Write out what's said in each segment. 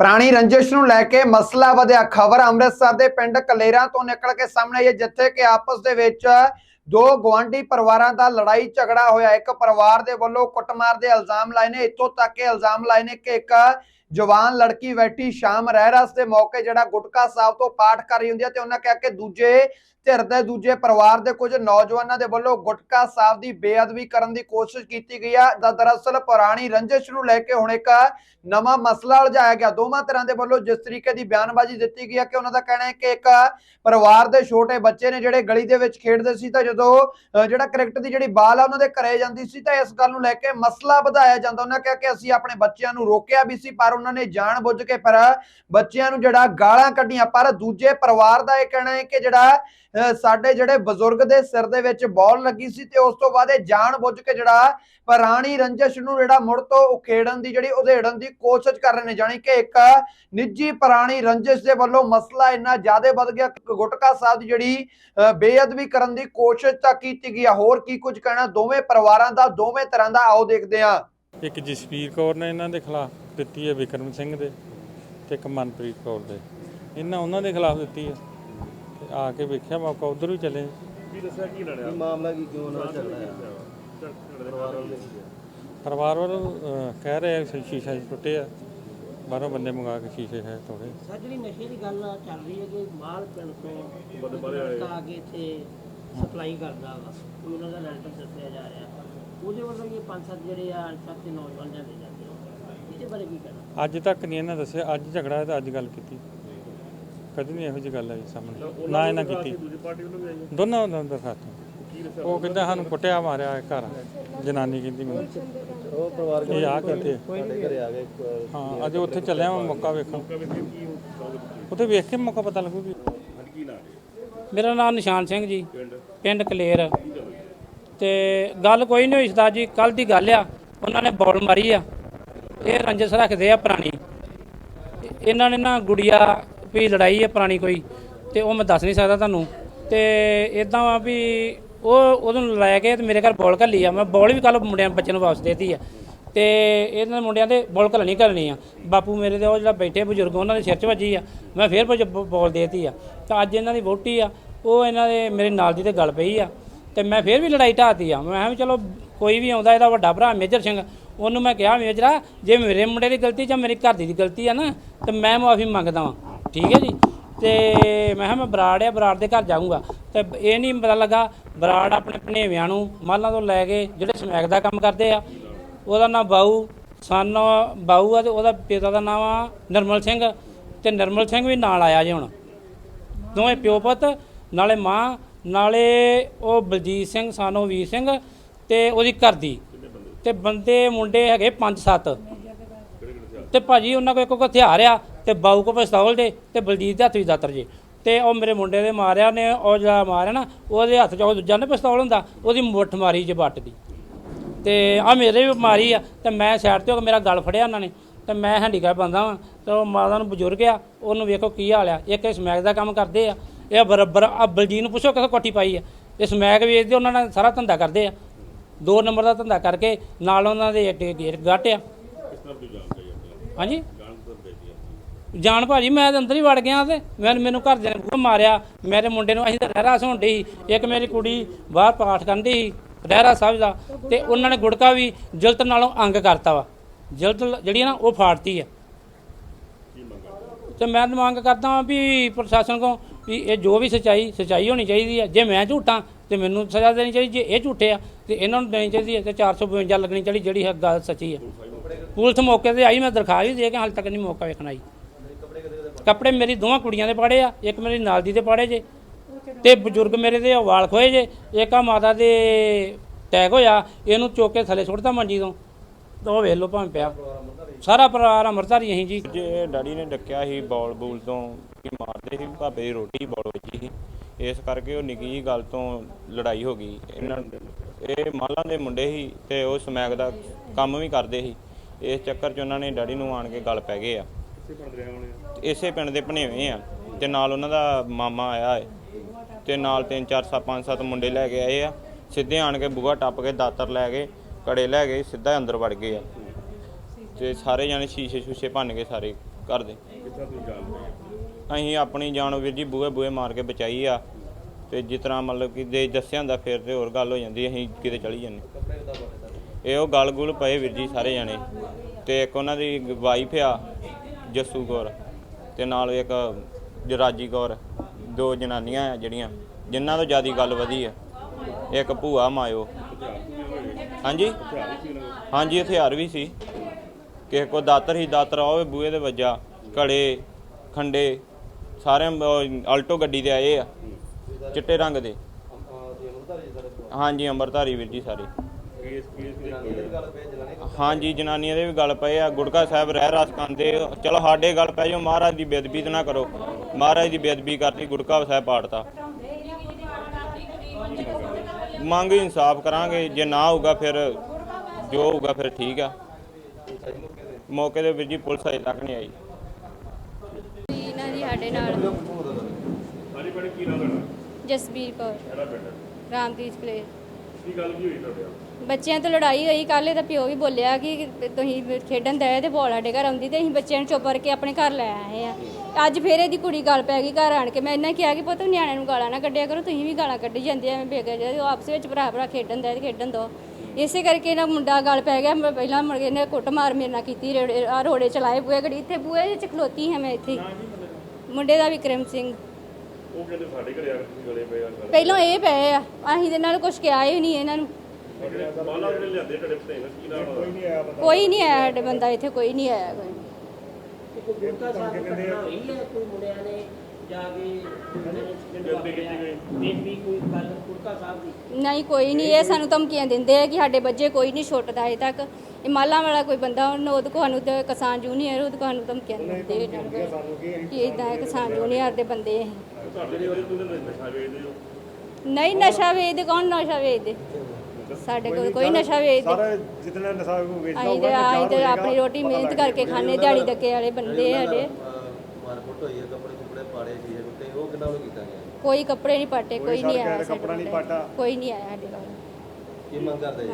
ਪੁਰਾਣੀ ਰੰਜਿਸ਼ ਨੂੰ ਲੈ ਕੇ ਮਸਲਾ ਵਧਿਆ। ਖਬਰ ਅੰਮ੍ਰਿਤਸਰ ਦੇ ਪਿੰਡ ਕਲੇਰਾ ਤੋਂ ਨਿਕਲ ਕੇ ਸਾਹਮਣੇ ਆਈ ਹੈ, ਜਿੱਥੇ ਕਿ ਆਪਸ ਦੇ ਵਿੱਚ ਦੋ ਗਵਾਂਢੀ ਪਰਿਵਾਰਾਂ ਦਾ ਲੜਾਈ ਝਗੜਾ ਹੋਇਆ। ਇੱਕ ਪਰਿਵਾਰ ਦੇ ਵੱਲੋਂ ਕੁੱਟਮਾਰ ਦੇ ਇਲਜ਼ਾਮ ਲਾਏ ਨੇ। ਇੱਥੋਂ ਤੱਕ ਕਿ ਇਲਜ਼ਾਮ ਲਾਏ ਨੇ ਕਿ ਇੱਕ ਜਵਾਨ ਲੜਕੀ ਬੈਠੀ ਸ਼ਾਮ ਰਹਿਰਾਸ ਦੇ ਮੌਕੇ ਜਿਹੜਾ ਗੁਟਕਾ ਸਾਹਿਬ ਤੋਂ ਪਾਠ ਕਰ ਰਹੀ ਹੁੰਦੀ ਹੈ ਤੇ ਉਹਨਾਂ ਕਿਹਾ ਕਿ ਦੂਜੇ ਧਿਰ ਦੇ ਦੂਜੇ ਪਰਿਵਾਰ ਦੇ ਕੁਝ ਨੌਜਵਾਨਾਂ ਦੇ ਵੱਲੋਂ ਗੁਟਕਾ ਸਾਹਿਬ ਦੀ ਬੇਅਦਬੀ ਕਰਨ ਦੀ ਕੋਸ਼ਿਸ਼ ਕੀਤੀ ਗਈ ਹੈ। ਦਾ ਦਰਅਸਲ ਪੁਰਾਣੀ ਰੰਜਿਸ਼ ਨੂੰ ਲੈ ਕੇ ਹੁਣ ਇੱਕ ਨਵਾਂ ਮਸਲਾ ਉਲਝਾਇਆ ਗਿਆ। ਦੋਵਾਂ ਤਰ੍ਹਾਂ ਦੇ ਵੱਲੋਂ ਜਿਸ ਤਰੀਕੇ ਦੀ ਬਿਆਨਬਾਜ਼ੀ ਦਿੱਤੀ ਗਈ ਹੈ ਕਿ ਉਹਨਾਂ ਦਾ ਕਹਿਣਾ ਹੈ ਕਿ ਇੱਕ ਪਰਿਵਾਰ ਦੇ ਛੋਟੇ ਬੱਚੇ ਨੇ ਜਿਹੜੇ ਗਲੀ ਦੇ ਵਿੱਚ ਖੇਡਦੇ ਸੀ ਤਾਂ ਜਦੋਂ, ਅਹ, ਜਿਹੜਾ ਕ੍ਰਿਕਟ ਦੀ ਜਿਹੜੀ ਬਾਲ ਆ ਉਹਨਾਂ ਦੇ ਘਰੇ ਜਾਂਦੀ ਸੀ ਤਾਂ ਇਸ ਗੱਲ ਨੂੰ ਲੈ ਕੇ ਮਸਲਾ ਵਧਾਇਆ ਜਾਂਦਾ। ਉਹਨਾਂ ਕਿਹਾ ਕਿ ਅਸੀਂ ਆਪਣੇ ਬੱਚਿਆਂ ਨੂੰ ਰੋਕਿਆ ਵੀ ਸੀ ਪਰ ਉਹਨਾਂ ਨੇ ਜਾਣ ਕੇ ਫਿਰ ਬੱਚਿਆਂ ਨੂੰ ਜਿਹੜਾ ਗਾਲਾਂ ਕੱਢੀਆਂ, ਪਰ ਦੂਜੇ ਪਰਿਵਾਰ ਦਾ ਇਹ ਕਹਿਣਾ ਹੈ ਕਿ ਜਿਹੜਾ ਸਾਡੇ ਜਿਹੜੇ ਬਜ਼ੁਰਗ ਦੇ ਸਿਰ ਦੇ ਵਿੱਚ ਬੌਲ ਲੱਗੀ ਸੀ ਤੇ ਉਸ ਤੋਂ ਬਾਅਦ ਇਹ ਜਾਣ ਕੇ ਜਿਹੜਾ ਪੁਰਾਣੀ ਰੰਜਿਸ਼ ਨੂੰ ਜਿਹੜਾ ਮੁੜ ਤੋਂ ਉਖੇੜਨ ਦੀ ਜਿਹੜੀ ਉਧੇੜਨ ਦੀ ਕੋਸ਼ਿਸ਼ ਕਰ ਰਹੇ ਨੇ, ਜਾਣੀ ਕਿ ਇੱਕ ਨਿੱਜੀ ਪੁਰਾਣੀ ਰੰਜਿਸ਼ ਦੇ ਵੱਲੋਂ ਮਸਲਾ ਇੰਨਾ ਜ਼ਿਆਦਾ ਵੱਧ ਗਿਆ ਗੁਟਕਾ ਸਾਹਿਬ ਦੀ ਜਿਹੜੀ, ਅਹ, ਬੇਅਦਬੀ ਕਰਨ ਦੀ ਕੋਸ਼ਿਸ਼ ਤਾਂ ਕੀਤੀ ਗਈ ਆ, ਹੋਰ ਕੀ ਕੁਝ ਕਹਿਣਾ? ਦੋਵੇਂ ਪਰਿਵਾਰਾਂ ਦਾ, ਦੋਵੇਂ ਤਰ੍ਹਾਂ ਦਾ ਆਓ ਦੇਖਦੇ ਹਾਂ। ਇੱਕ ਜਸਵੀਰ ਕੌਰ ਨੇ ਇਹਨਾਂ ਦੇ ਖਿਲਾਫ ਦਿੱਤੀ ਹੈ ਵਿਕਰਮ ਸਿੰਘ ਦੇ ਤੇ ਇੱਕ ਮਨਪ੍ਰੀਤ ਕੌਰ ਦੇ। ਇਹਨਾਂ ਉਹਨਾਂ ਦੇ ਖਿਲਾਫ ਦਿੱਤੀ ਹੈ। ਤੇ ਆ ਕੇ ਵੇਖਿਆ ਮੌਕਾ ਉਧਰ ਵੀ ਚੱਲੇ। ਮਾਮਲਾ ਕੀ ਕਿਉਂ ਨਾ ਚੱਲ ਰਿਹਾ? ਪਰਿਵਾਰ ਵੱਲੋਂ ਕਹਿ ਰਹੇ ਆ ਸ਼ੀਸ਼ਾ ਟੁੱਟੇ ਆ ਬਾਹਰੋਂ ਬੰਦੇ ਮੰਗਾ ਕੇ ਸ਼ੀਸ਼ੇ ਹੈ ਤੋੜੇ। ਸਰ ਜਿਹੜੀ ਨਸ਼ੇ ਦੀ ਗੱਲ ਚੱਲ ਰਹੀ ਹੈ ਕਿ ਮਾਲ ਪਿੰਡ ਤੋਂ ਲੜਕਾ ਆ ਕੇ ਇੱਥੇ ਸਪਲਾਈ ਕਰਦਾ ਵਾ। ਉਹਨਾਂ ਦਾ ਲੈਂਟਰ ਦੱਸਿਆ ਜਾ ਰਿਹਾ। ਉਹਦੇ ਵੱਲੋਂ ਇਹ ਪੰਜ ਸੱਤ ਜਿਹੜੇ ਆ ਅਣਪਛਾਤੇ ਨੌਜਵਾਨ ਜਾਂਦੇ ਜਾਂਦੇ ਆ। ਇਹਦੇ ਬਾਰੇ ਕੀ ਕਹਿਣਾ? ਅੱਜ ਤੱਕ ਨਹੀਂ ਇਹਨਾਂ ਦੱਸਿਆ ਅੱਜ ਝਗੜਾ ਹੈ ਤਾਂ ਅੱਜ ਗੱਲ ਕੀਤੀ। ਕਦੀ ਨਹੀਂ ਇਹੋ ਜਿਹੀ ਗੱਲ ਆਈ ਸਾਹਮਣੇ। ਨਾ ਇਹਨਾਂ ਕੀਤੀ। ਦੋਨਾਂ ਦਾ ਦਰਖਾਸਤ ਉਹ ਕਹਿੰਦਾ ਸਾਨੂੰ ਕੁੱਟਿਆ ਮਾਰਿਆ ਘਰ। ਜਨਾਨੀ ਕਹਿੰਦੀ ਮੈਨੂੰ। ਉਹ ਪਰਿਵਾਰ ਇਹ ਆ ਕਹਿੰਦੇ ਸਾਡੇ ਘਰੇ ਆ ਗਏ ਹਾਂ ਅੱਜ ਉੱਥੇ ਚੱਲਿਆ ਮੈਂ ਮੌਕਾ ਵੇਖਣ। ਉੱਥੇ ਵੇਖ ਕੇ ਮੌਕਾ ਪਤਾ ਲੱਗੂ ਵੀ। ਮੇਰਾ ਨਾਮ ਨਿਸ਼ਾਨ ਸਿੰਘ ਜੀ। ਪਿੰਡ ਕਲੇਰ। ਤੇ ਗੱਲ ਕੋਈ ਨਹੀਂ ਹੋਈ ਸਦਾ ਜੀ ਕੱਲ ਦੀ ਗੱਲ ਆ, ਉਹਨਾਂ ਨੇ ਬੋਲ ਮਾਰੀ ਆ। ਇਹ ਰੰਜਸ ਰੱਖਦੇ ਆ ਪੁਰਾਣੀ। ਇਹਨਾਂ ਨੇ ਨਾ ਗੁੜੀਆ ਵੀ ਲੜਾਈ ਹੈ ਪੁਰਾਣੀ ਕੋਈ, ਤੇ ਉਹ ਮੈਂ ਦੱਸ ਨਹੀਂ ਸਕਦਾ ਤੁਹਾਨੂੰ। ਤੇ ਇਦਾਂ ਆ ਵੀ ਉਹ ਉਹਨੂੰ ਲੈ ਕੇ ਤੇ ਮੇਰੇ ਘਰ ਬੋਲ ਘੱਲੀ ਆ। ਮੈਂ ਬੋਲ ਵੀ ਕੱਲ ਮੁੰਡਿਆਂ ਬੱਚੇ ਨੂੰ ਵਾਪਸ ਦੇਤੀ ਆ। ਤੇ ਇਹਨਾਂ ਮੁੰਡਿਆਂ ਦੇ ਬੋਲ ਘੱਲਣੀ ਕਰਨੀ ਆ। ਬਾਪੂ ਮੇਰੇ ਦੇ ਉਹ ਜਿਹੜਾ ਬੈਠੇ ਬਜ਼ੁਰਗ, ਉਹਨਾਂ ਦੇ ਸਿਰ 'ਚ ਵੱਜੀ ਆ। ਮੈਂ ਫੇਰ ਭਜ- ਬ- ਬੋਲ ਦੇਤੀ ਆ। ਤਾਂ ਅੱਜ ਇਹਨਾਂ ਦੀ ਵੋਟੀ ਆ, ਉਹ ਇਹਨਾਂ ਦੇ ਮੇਰੇ ਨਾਲ ਦੀ ਤੇ ਗੱਲ ਪਈ ਆ। ਤੇ ਮੈਂ ਫੇਰ ਵੀ ਲੜਾਈ ਢਾਤੀ ਆ। ਮੈਂ ਕਿਹਾ ਵੀ ਚਲੋ ਕੋਈ ਵੀ ਆਉਂਦਾ, ਇਹਦਾ ਵੱਡਾ ਭਰਾ ਮੇਜਰ ਸਿੰਘ, ਉਹਨੂੰ ਮੈਂ ਕਿਹਾ, ਮੇਜਰਾ, ਜੇ ਮੇਰੇ ਮੁੰਡੇ ਦੀ ਗਲਤੀ ਜਾਂ ਮੇਰੇ ਘਰ ਦੀ ਗਲਤੀ ਆ ਨਾ, ਤੇ ਮੈਂ ਮਾਫੀ ਮੰਗਦਾ ਵਾਂ। ਠੀਕ ਹੈ ਜੀ? ਤੇ ਮੈਂ ਕਿਹਾ ਮੈਂ ਬਰਾੜ ਆ, ਬਰਾੜ ਦੇ ਘਰ ਜਾਊਂਗਾ। ਤੇ ਇਹ ਨਹੀਂ ਪਤਾ ਲੱਗਾ, ਬਰਾੜ ਆਪਣੇ ਭਣੇਵਿਆਂ ਨੂੰ ਮਾਲਾਂ ਤੋਂ ਲੈ ਕੇ ਜਿਹੜੇ ਸਮੈਕ ਦਾ ਕੰਮ ਕਰਦੇ ਆ, ਉਹਦਾ ਨਾਮ ਬਾਊ, ਸਨ ਬਾਊ ਆ ਤੇ ਉਹਦਾ ਪਿਤਾ ਦਾ ਨਾਮ ਆ ਨਰਮਲ ਸਿੰਘ, ਤੇ ਨਰਮਲ ਸਿੰਘ ਵੀ ਨਾਲ ਆਇਆ ਜੇ ਹੁਣ। ਦੋਵੇਂ ਪਿਓ ਪੁੱਤ, ਨਾਲੇ ਮਾਂ ਨਾਲੇ ਉਹ ਬਲਜੀਤ ਸਿੰਘ, ਸਾਨੋ ਵੀਰ ਸਿੰਘ ਤੇ ਉਹਦੀ ਘਰ ਦੀ। ਤੇ ਬੰਦੇ, ਮੁੰਡੇ ਹੈਗੇ 5-7 ਤੇ ਭਾਜੀ ਉਹਨਾਂ ਕੋਲ ਇੱਕ ਕੋ ਹਥਿਆਰ ਆ ਤੇ ਬਾਊ ਕੋ ਪਿਸਤੌਲ ਦੇ ਤੇ ਬਲਜੀਤ ਦੇ ਹੱਥ ਵਿੱਚ ਦਾਤਰ ਜੇ। ਤੇ ਉਹ ਮੇਰੇ ਮੁੰਡੇ ਦੇ ਮਾਰਿਆ ਨੇ, ਉਹ ਜਿਹੜਾ ਮਾਰਿਆ ਨਾ, ਉਹਦੇ ਹੱਥ 'ਚ ਉਹ ਦੂਜਾ ਨੇ ਪਿਸਤੌਲ ਹੁੰਦਾ, ਉਹਦੀ ਮੁੱਠ ਮਾਰੀ ਜੇ ਬੱਟ ਦੀ। ਤੇ ਆ ਮੇਰੇ ਵੀ ਮਾਰੀ ਆ, ਤੇ ਮੈਂ ਸਾਈਡ ਤੇ ਹੋ ਕੇ ਮੇਰਾ ਗਲ ਫੜਿਆ ਉਹਨਾਂ ਨੇ। ਤੇ ਮੈਂ ਹੈਂਡੀਕੈਪ ਬੰਦਾ ਵਾਂ, ਤੇ ਉਹ ਮਾਤਾ ਨੂੰ ਬਜ਼ੁਰਗ ਆ, ਉਹਨੂੰ ਵੇਖੋ ਕੀ ਹਾਲ ਆ। ਇੱਕ ਇਹ ਸਮੈਕ ਦਾ ਕੰਮ ਕਰਦੇ ਆ ਇਹ ਬਰਾਬਰ ਆ। ਬਲਜੀਤ ਨੂੰ ਪੁੱਛੋ ਕਿਥੋਂ ਕੋਠੀ ਪਾਈ ਆ। ਇਹ ਸਮੈਕ ਵੇਚਦੇ ਉਹਨਾਂ ਨਾਲ ਸਾਰਾ ਧੰਦਾ ਕਰਦੇ ਆ। ਦੋ ਨੰਬਰ ਦਾ ਧੰਦਾ ਕਰਕੇ ਨਾਲ ਉਹਨਾਂ ਦੇ ਏਡੇ ਗੇਟ ਗੱਟ ਆ। ਹਾਂਜੀ? ਜਾਣ ਭਾਜੀ, ਮੈਂ ਤਾਂ ਅੰਦਰ ਹੀ ਵੜ ਗਿਆ ਤੇ ਮੈਂ ਮੈਨੂੰ ਘਰ ਦੇ ਨੇ ਬੂਹਾ ਮਾਰਿਆ। ਮੇਰੇ ਮੁੰਡੇ ਨੂੰ ਅਸੀਂ ਤਾਂ ਰਹਿਰਾ ਹੋਣ ਡਈ। ਇੱਕ ਮੇਰੀ ਕੁੜੀ ਬਾਹਰ ਪਾਠ ਕਰਦੀ ਸੀ ਰਹਿਰਾ ਸਾਹਿਬ ਦਾ। ਤੇ ਉਹਨਾਂ ਨੇ ਗੁੜਕਾ ਵੀ ਜਲਤ ਨਾਲੋਂ ਅੰਗ ਕਰਤਾ ਵਾ। ਜਲਤ ਜਿਹੜੀ ਆ ਨਾ, ਉਹ ਫਾੜਤੀ ਆ। ਤੇ ਮੈਂ ਮੰਗ ਕਰਦਾ ਹਾਂ ਵੀ ਪ੍ਰਸ਼ਾਸਨ ਕੋ ਵੀ ਇਹ ਜੋ ਵੀ ਸਚਾਈ ਸਚਾਈ ਹੋਣੀ ਚਾਹੀਦੀ ਹੈ। ਜੇ ਮੈਂ ਝੂਠਾਂ, ਤੇ ਮੈਨੂੰ ਸਜ਼ਾ ਦੇਣੀ ਚਾਹੀਦੀ। ਜੇ ਇਹ ਝੂਠੇ ਆ, ਤੇ ਇਹਨਾਂ ਨੂੰ ਦੇਣੀ ਚਾਹੀਦੀ ਹੈ ਤੇ 452 ਲੱਗਣੀ ਚਾਹੀਦੀ, ਜਿਹੜੀ ਗੱਲ ਸੱਚੀ ਹੈ। ਪੁਲਿਸ ਮੌਕੇ ਤੇ ਆਈ, ਮੈਂ ਦਰਖਾਸਤ ਵੀ ਦੇ ਕੇ ਹਾਲੇ ਤੱਕ ਨਹੀਂ ਮੌਕਾ ਵੇਖਣ ਆਈ। ਕੱਪੜੇ ਮੇਰੀ ਦੋਵਾਂ ਕੁੜੀਆਂ ਦੇ ਪਾੜੇ ਆ, ਇੱਕ ਮੇਰੀ ਨਾਲ ਦੀ ਦੇ ਪਾੜੇ ਜੇ, ਤੇ ਬਜ਼ੁਰਗ ਮੇਰੇ ਦੇ ਵਾਲ ਖੋਏ ਜੇ। ਇੱਕ ਆ ਮਾਤਾ ਦੇ ਟੈਗ ਹੋਇਆ, ਇਹਨੂੰ ਚੁੱਕ ਕੇ ਥੱਲੇ ਸੁੱਟਦਾ ਮੰਜੀ ਤੋਂ। ਉਹ ਵੇਖ ਲਓ ਭਾਵੇਂ ਪਿਆ। ਸਾਰਾ ਪਰਿਵਾਰ ਅੰਮ੍ਰਿਤਧਾਰੀ ਅਸੀਂ ਜੀ। ਜੇ ਡੈਡੀ ਨੇ ਡੱਕਿਆ ਸੀ ਬੌਲ ਬੂਲ ਤੋਂ ਕਿ ਮਾਰਦੇ ਸੀ, ਭਾਬੇ ਦੀ ਰੋਟੀ ਬੋਲ ਵੱਜੀ ਸੀ। ਇਸ ਕਰਕੇ ਉਹ ਨਿੱਕੀ ਜਿਹੀ ਗੱਲ ਤੋਂ ਲੜਾਈ ਹੋ ਗਈ। ਇਹਨਾਂ ਇਹ ਮਾਲਾਂ ਦੇ ਮੁੰਡੇ ਸੀ ਤੇ ਉਹ ਸਮੈਕ ਦਾ ਕੰਮ ਵੀ ਕਰਦੇ ਸੀ। ਇਸ ਚੱਕਰ 'ਚ ਉਹਨਾਂ ਨੇ ਡੈਡੀ ਨੂੰ ਆਣ ਕੇ ਗੱਲ ਪੈ ਗਏ ਆ। ਇਸੇ ਪਿੰਡ ਦੇ ਭਣੇਵੇਂ ਆ ਤੇ ਨਾਲ ਉਹਨਾਂ ਦਾ ਮਾਮਾ ਆਇਆ ਹੈ ਤੇ ਨਾਲ ਤਿੰਨ, ਚਾਰ, ਸੱਤ, ਪੰਜ, ਸੱਤ ਮੁੰਡੇ ਲੈ ਕੇ ਆਏ ਆ। ਸਿੱਧੇ ਆਣ ਕੇ ਬੂਹਾ ਟੱਪ ਕੇ ਦਾਤਰ ਲੈ ਗਏ ਕੜੇ ਲੈ ਗਏ, ਸਿੱਧਾ ਅੰਦਰ ਵੜ ਗਏ ਆ। ਤੇ ਸਾਰੇ ਜਾਣੇ ਸ਼ੀਸ਼ੇ ਸ਼ੂਸ਼ੇ ਭੰਨ ਕੇ ਸਾਰੇ ਕਰਦੇ ਅਸੀਂ ਆਪਣੀ ਜਾਨ ਵੀਰ ਜੀ ਬੂਹੇ ਬੂਹੇ ਮਾਰ ਕੇ ਬਚਾਈ ਆ ਤੇ ਜਿਸ ਤਰ੍ਹਾਂ ਮਤਲਬ ਕਿ ਜੇ ਦੱਸਿਆ ਹੁੰਦਾ ਫਿਰ ਤੇ ਹੋਰ ਗੱਲ ਹੋ ਜਾਂਦੀ, ਅਸੀਂ ਕਿਤੇ ਚਲੀ ਜਾਂਦੇ। ਇਹ ਉਹ ਗਲ ਗੁਲ ਪਏ ਵੀਰ ਜੀ ਸਾਰੇ ਜਾਣੇ। ਤੇ ਇੱਕ ਉਹਨਾਂ ਦੀ ਵਾਈਫ ਆ, ਜੱਸੂ ਕੌਰ ਤੇ ਨਾਲ ਇੱਕ ਜਰਾਜੀ ਕੌਰ, ਦੋ ਜਨਾਨੀਆਂ ਆ ਜਿਹੜੀਆਂ, ਜਿਨ੍ਹਾਂ ਤੋਂ ਜ਼ਿਆਦਾ ਗੱਲ ਵਧੀ ਆ। ਇੱਕ ਭੂਆ ਮਾਇਓ ਹਾਂਜੀ? ਹਾਂਜੀ, ਹਥਿਆਰ ਵੀ ਸੀ। ਕਿਸੇ ਕੋ ਦਾਤਰ ਹੀ ਦਾਤਰ ਆਵੇ ਬੂਹੇ ਦੇ ਵੱਜਾ, ਘੜੇ, ਖੰਡੇ ਸਾਰੇ ਆਲਟੋ ਗੱਡੀ ਤੇ ਆਏ ਆ। ਚਿੱਟੇ ਰੰਗ ਦੇ। ਹਾਂਜੀ, ਅੰਮ੍ਰਿਤਧਾਰੀ ਵੀਰ ਜੀ ਸਾਰੇ। ਹਾਂਜੀ, ਜਨਾਨੀਆਂ ਦੇ ਵੀ ਗੱਲ ਪਏ ਆ। ਗੁੜਕਾ ਸਾਹਿਬ ਰਹਿ ਰਸ ਖਾਂਦੇ ਚਲੋ, ਸਾਡੇ ਗੱਲ ਪੈ ਜਾਓ। ਮਹਾਰਾਜ ਦੀ ਬੇਦਬੀ ਤਾਂ ਨਾ ਕਰੋ। ਮਹਾਰਾਜ ਦੀ ਬੇਦਬੀ ਕਰਤੀ, ਗੁੜਕਾ ਸਾਹਿਬ ਪਾੜਤਾ। ਮੰਗ ਇਨਸਾਫ ਕਰਾਂਗੇ। ਜੇ ਨਾ ਹੋਊਗਾ ਫਿਰ, ਜੋ ਹੋਊਗਾ ਫਿਰ ਠੀਕ ਆ। ਮੌਕੇ ਦੇ ਵਿੱਚ ਜੀ ਪੁਲਿਸ ਅਜੇ ਤੱਕ ਨਹੀਂ ਆਈ। ਸਾਡੇ ਨਾਲ। ਹਾਂਜੀ ਬੜੇ ਕੀ ਨਾਮ ਤੁਹਾਡਾ? ਜਸਬੀਰ ਕੌਰ। ਕਿਹੜਾ ਪਿੰਡ? ਹੈ ਰਾਮਦੀਪ ਕਲੇ ਕੀ ਗੱਲ ਕੀ ਹੋਈ ਤੁਹਾਡੇ ਨਾਲ? ਬੱਚਿਆਂ ਤੋਂ ਲੜਾਈ ਹੋਈ ਕੱਲ੍ਹ ਇਹਦਾ ਪਿਓ ਵੀ ਬੋਲਿਆ ਕਿ ਤੁਸੀਂ ਖੇਡਣ ਦੇ ਤੇ ਬੋਲ ਸਾਡੇ ਘਰ ਆਉਂਦੀ ਤੇ ਅਸੀਂ ਬੱਚਿਆਂ ਨੂੰ ਚੁੱਪ ਕਰਕੇ ਆਪਣੇ ਘਰ ਲੈ ਆਏ ਆ। ਅੱਜ ਫੇਰ ਇਹਦੀ ਕੁੜੀ ਗੱਲ ਪੈ ਗਈ ਘਰ ਆਣ ਕੇ। ਮੈਂ ਇਹਨਾਂ ਕਿਹਾ ਕਿ ਪੁੱਤ ਨਿਆਣਿਆਂ ਨੂੰ ਗਾਲਾਂ ਨਾ ਕੱਢਿਆ ਕਰੋ ਤੁਸੀਂ ਵੀ ਗਾਲਾਂ ਕੱਢੀ ਜਾਂਦੇ ਐਵੇਂ ਬੇਗਾ ਜੇ ਉਹ ਆਪਸ ਵਿੱਚ ਭਰਾ ਭਰਾ ਖੇਡਣ ਦੇ ਤੇ ਖੇਡਣ ਦੋ। ਇਸੇ ਕਰਕੇ ਇਹਨਾਂ ਮੁੰਡਾ ਗੱਲ ਪੈ ਗਿਆ। ਮੈਂ ਪਹਿਲਾਂ ਮੁੜ ਕੇ ਇਹਨੇ ਕੁੱਟ ਮਾਰ ਮੇਰੇ ਨਾਲ ਕੀਤੀ ਰੋੜੇ ਚਲਾਏ ਬੂਏ ਘੜੀ ਇੱਥੇ ਬੂਏ ਵਿੱਚ ਖਲੋਤੀ ਹਾਂ ਮੈਂ ਇੱਥੇ। ਮੁੰਡੇ ਦਾ ਵਿਕਰਮ ਸਿੰਘ। ਉਹ ਕਹਿੰਦੇ ਸਾਡੇ ਘਰੇ ਆ ਕੇ ਤੁਸੀਂ ਗਲੇ ਪਏ ਆ ਗੱਲ ਪਹਿਲਾਂ ਇਹ ਪਏ ਆ ਅਸੀਂ ਦੇ ਨਾਲ ਕੁਝ ਕਿਹਾ ਹੀ ਨਹੀਂ ਇਹਨਾਂ ਨੂੰ। ਮਾਲਾ ਜਿਹੜੇ ਲਿਆਂਦੇ ਤੁਹਾਡੇ ਭਤੇਜ ਕੀ ਨਾਮ ਕੋਈ ਨਹੀਂ ਆਇਆ ਕੋਈ ਨਹੀਂ ਆਇਆ ਸਾਡੇ ਬੰਦਾ ਇੱਥੇ ਕੋਈ ਨਹੀਂ ਆਇਆ ਕੋਈ। ਇੱਕ ਗੁਰਕਾ ਸਾਹਿਬ ਕੋਈ ਮੁੰਡਿਆਂ ਨੇ ਜਾ ਕੇ ਬੇਨਤੀ ਕੀਤੀ ਗਈ। ਬੇਨਤੀ ਕੋਈ ਗੱਲ ਗੁਰਕਾ ਸਾਹਿਬ ਦੀ? ਨਹੀਂ ਕੋਈ ਨਹੀਂ। ਇਹ ਸਾਨੂੰ ਧਮਕੀਆਂ ਦਿੰਦੇ ਆ ਕਿ ਸਾਡੇ ਬੱਚੇ ਕੋਈ ਨਹੀਂ ਛੁੱਟਦਾ ਅਜੇ ਤੱਕ। ਇਹ ਮਾਲਾ ਵਾਲਾ ਕੋਈ ਬੰਦਾ ਉਹਨੂੰ ਉਹਦੇ ਕੋਲ ਸਾਨੂੰ ਤੇ ਕਿਸਾਨ ਜੂਨੀਅਰ ਉਹਦੇ ਕੋਲ ਸਾਨੂੰ ਧਮਕੀਆਂ ਦਿੰਦੇ ਆ। ਕਿ ਇਦਾਂ ਹੈ ਕਿਸਾਨ ਜੂਨੀਅਰ ਦੇ ਬੰਦੇ ਇਹ। ਤੁਹਾਡੇ ਜਿਹੜੇ ਤੁਸੀਂ ਨਸ਼ਾ ਵੇਚਦੇ ਹੋ? ਨਹੀਂ ਨਸ਼ਾ ਵੇਚਦੇ ਕੌਣ ਨਸ਼ਾ ਵੇਚਦੇ? ਸਾਡੇ ਕੋਲ ਕੋਈ ਨਸ਼ਾ ਵੇਚਦੇ। ਜਿਤਨਾ ਨਸ਼ਾ ਵੇਚਦਾ ਤੇ ਆਪਣੀ ਰੋਟੀ ਮਿਹਨਤ ਕਰਕੇ ਖਾਣੇ ਦਿਹਾੜੀ ਧੱਕੇ ਵਾਲੇ ਬੰਦੇ ਆ ਸਾਡੇ ਮਾਰਕੁੱਟ ਹੋਈ ਹੈ ਕੱਪੜੇ ਕੁਪੜੇ ਪਾੜੇ ਸੀ ਤੇ ਉਹ ਕਿੰਨਾ ਨੂੰ ਕੀਤਾ ਗਿਆ? ਕੋਈ ਕੱਪੜੇ ਨਹੀਂ ਪਾਟੇ ਕੋਈ ਨਹੀਂ ਆਇਆ ਕੱਪੜਾ ਨਹੀਂ। ਪਾਟਾ। ਕੋਈ ਨਹੀਂ ਆਇਆ ਸਾਡੇ ਕੋਲ। ਕੀ ਮੰਗ ਕਰਦੇ ਜੀ?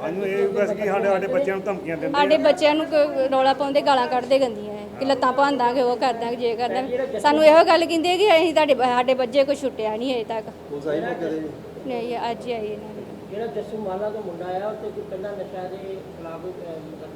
ਸਾਨੂੰ ਇਹ ਬਸ ਕਿ ਸਾਡੇ ਸਾਡੇ ਬੱਚਿਆਂ ਨੂੰ ਧਮਕੀਆਂ ਦਿੰਦੇ ਸਾਡੇ ਬੱਚਿਆਂ ਨੂੰ ਕ- ਰੌਲਾ ਪਾਉਂਦੇ ਗਾਲਾਂ ਕੱਢਦੇ ਗੰਦੀਆਂ ਹੈ ਕਿ ਲੱਤਾਂ ਭਾਂਦਾਂਗੇ ਉਹ ਕਰਦਾਂਗੇ ਜੇ ਕਰਦਾਂਗੇ ਸਾਨੂੰ ਇਹੋ ਗੱਲ ਕਹਿੰਦੇ ਆ ਕਿ ਅਸੀਂ ਤੁਹਾਡੇ ਸਾਡੇ ਬੱਚੇ ਕੋਈ ਛੁੱਟਿਆ ਨਹੀਂ ਅਜੇ ਤੱਕ। ਪੁਲਿਸ ਆਈ ਨਹੀਂ ਅੱਜ ਹੀ ਆਈ ਇਹਨਾਂ ਜਿਹੜਾ ਜੱਸੂ ਮਾਲਾ ਦਾ ਮੁੰਡਾ ਆ ਉਹ ਤੇ ਕੋਈ ਪਹਿਲਾਂ ਨਸ਼ਾ ਦੇ ਖਿਲਾਫ ਮੁਕੱਦਮਾ